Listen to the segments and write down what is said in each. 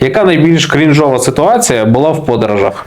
Яка найбільш крінжова ситуація була в подорожах?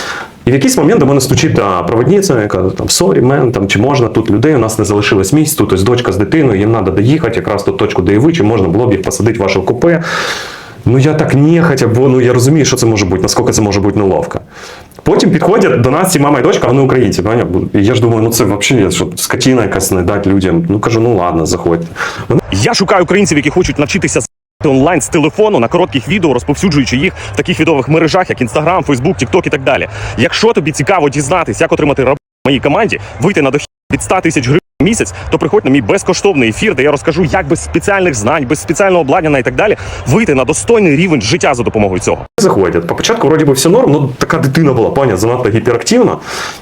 І в якийсь момент до мене стучить та проводниця, яка там сорі, мен, там чи можна тут людей, у нас не залишилось місць, тут ось дочка з дитиною, їм треба доїхати, якраз ту точку, де і ви, чи можна було б їх посадити в ваше купе. Ну я так нехотя, бо ну я розумію, що це може бути, наскільки це може бути неловко. Потім підходять до нас ці мама і дочка, вони українці. поняв? Я ж думаю, ну це взагалі що, скотіна якась не дати людям. Ну кажу, ну ладно, заходьте. Я шукаю українців, які хочуть навчитися онлайн з телефону на коротких відео, розповсюджуючи їх в таких відових мережах, як Інстаграм, Фейсбук, Тікток і так далі. Якщо тобі цікаво дізнатися, як отримати в моїй команді, вийти на дохід від 100 тисяч гривень місяць, то приходь на мій безкоштовний ефір, де я розкажу, як без спеціальних знань, без спеціального обладнання і так далі вийти на достойний рівень життя за допомогою цього. заходять. По початку вроді би все норм, ну така дитина була, паня, занадто гіперактивна.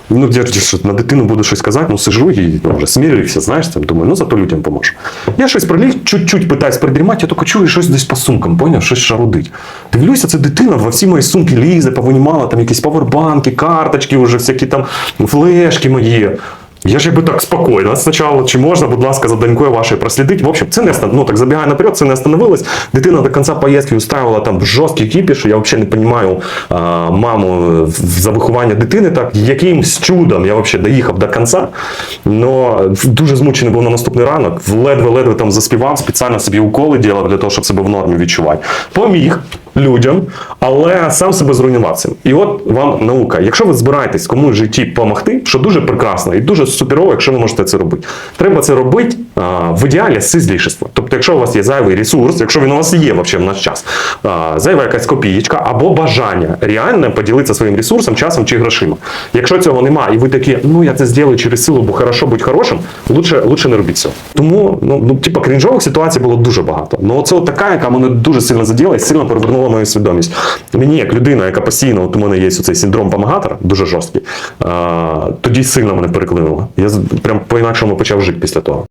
Ну, що на дитину буду щось казати, ну сижу і ну, вже смірився, знаєш, там думаю, ну зато людям поможу. Я щось приліг, чуть-чуть питаюсь придірмати, я тільки чую щось десь по сумкам, поняв, щось шарудить. Дивлюся, це дитина во всі мої сумки лізе, повинімала там якісь павербанки, карточки, вже всякі там флешки мої. Я ж якби так спокійно. Спочатку, чи можна, будь ласка, за донькою вашою прослідити. В общем, це не ну, так забігає наперед, це не остановилось. Дитина до кінця поїздки устраивала там жорсткий кіпіш. Я взагалі не розумію маму за виховання дитини. Так, якимсь чудом я взагалі доїхав до кінця. Но дуже змучений був на наступний ранок. Ледве-ледве там заспівав, спеціально собі уколи ділав для того, щоб себе в нормі відчувати. Поміг людям, але сам себе зруйнував цим. І от вам наука. Якщо ви збираєтесь комусь в житті допомогти, що дуже прекрасно і дуже суперово, якщо ви можете це робити. Треба це робити а, в ідеалі з. Тобто, якщо у вас є зайвий ресурс, якщо він у вас є взагалі в наш час, зайва якась копієчка або бажання реально поділитися своїм ресурсом, часом чи грошима. Якщо цього немає, і ви такі, ну я це зроблю через силу, бо хорошо бути хорошим, лучше, лучше не робіть цього. Тому, ну, ну типа, крінжових ситуацій було дуже багато. Ну, це от така, яка мене дуже сильно заділа і сильно перевернула мою свідомість. Мені, як людина, яка постійно, от у мене є цей синдром помагатора, дуже жорсткий, тоді сильно мене переклинуло. Я прям по-інакшому почав жити після того.